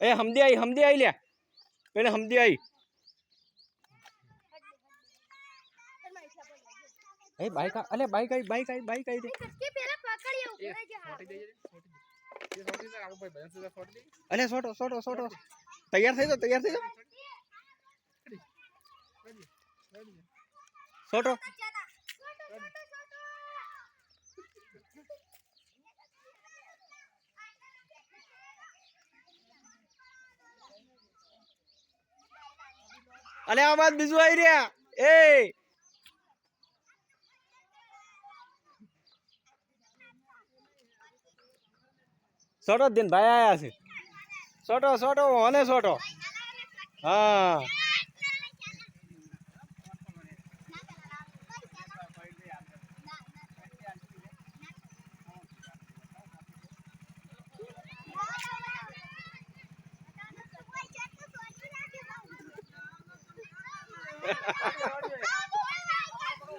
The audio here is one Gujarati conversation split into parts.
એ હમદી આવી હમદી આવી લે. પેલે હમદી આવી એ બાઈક અલે બાઈક આવી બાઈક આવી બાઈક આવી દે પેલા પકડી ઉપર જ અલે સોટો સોટો સોટો. તૈયાર થઈ જાઓ, તૈયાર થઈ જાઓ. સોટો. અલે આ બાદ બીજું આવી રહ્યા. એ સોટો દિન ભાઈ આયા છે. સોટો સોટો અને સોટો. હા.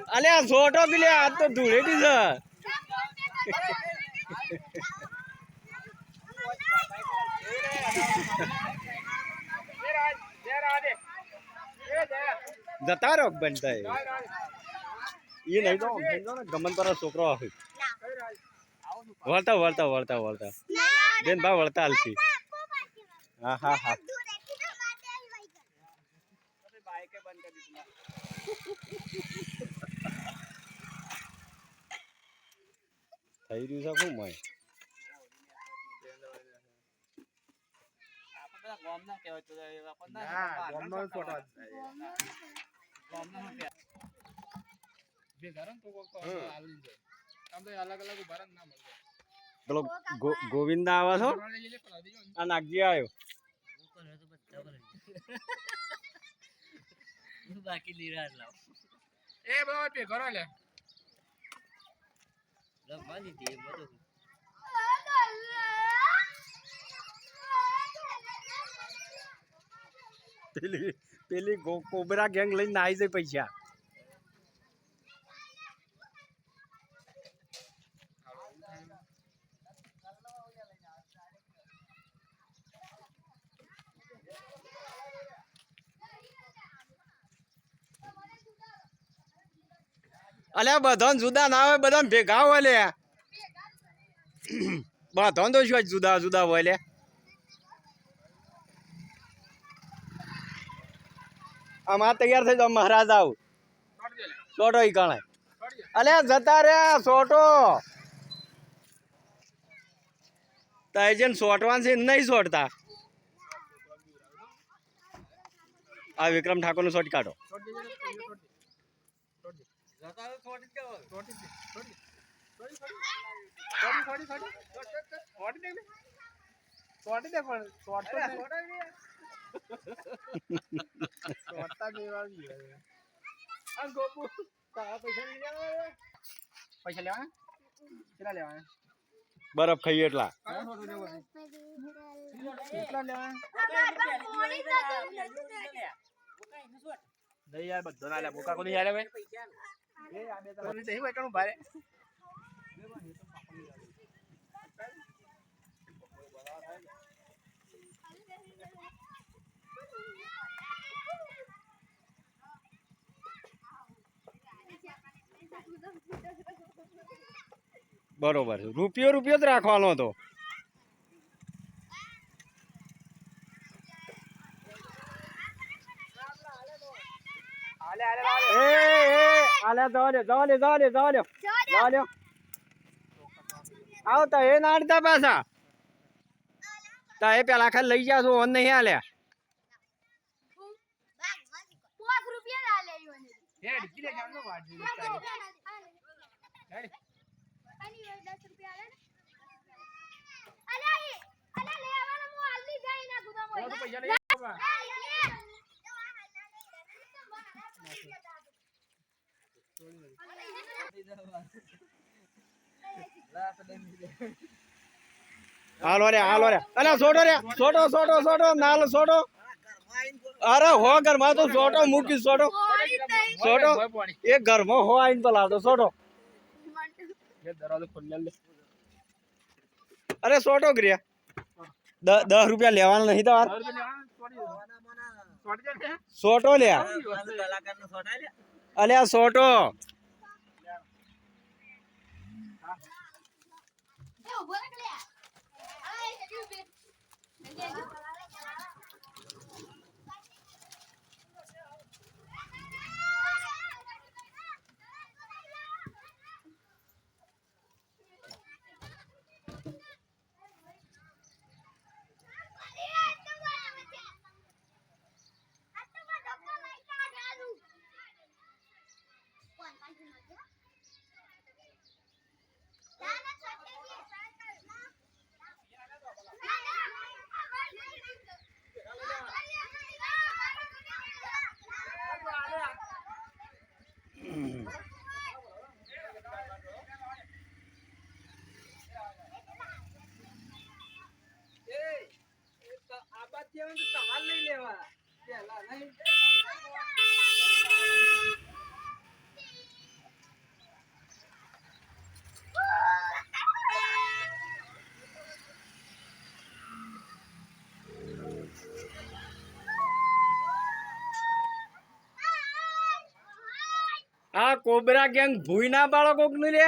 અલે, આ છોટો લે, આ તો ધૂળેટી છે. જતા રહો બનતા એ નહીં તો ગમન પર છોકરો આવે. વળતા વળતા વળતા વળતા. બેન, બા, વળતા હાલતી હા હા હા બાઈકે બંધ કરી દીધું થઈ રહ્યું છે શું મય? ના ને ના પેલો ગોવિંદા આવે છો ને. આ નાગજી આવ્યો. બાકી લીરા લાવ. એ બધો પે કરો લે. દીધી એ બધું પેલી પેલી કોબરા ગેંગ લઈને આવી જાય પૈસા. અલે બધા જુદા ના હોય બધા ભેગા હોય લે. બધા તો શું જુદા જુદા હોય લે. આમાં તૈયાર થઈ જાવ મહારાજ આવ. સોટો ઈ કણે. છોડ અલે જતા રે સોટો જેને સોટવાનું છે નહીં સોટતા આ વિક્રમ ઠાકોરનું શોટ કાઢો. પૈસા લેવાના? કેટલા લેવાના? બરફ ખાઈએ એટલા. નહીં યાર બધો ના લે બોકા કોની યાર ભાઈ. બરોબર રૂપિયો રૂપિયો જ રાખવાનો હતો આલે આલે એ એ આલે જવા દે જવા દે જવા દે જવા દે જવા દે આવતા એ નાડતા પાછા તા એ પેલા ખાલી લઈ જા છો ઓન નહીં આલ્યા પાંચ घर में तो सोटो मुकी सोटो सोटो एक घर में हो आईन पला तो सोटो अरे सोटो गिरिया दस रुपया ले नहीं तो सोटो लिया અલ્યા સોટો. ઊભો એ જલ્દી ઊભી જલ્દી આવજો. આ કોબરા ગેંગ ભૂઈ ના બાળકો કોકનું લે.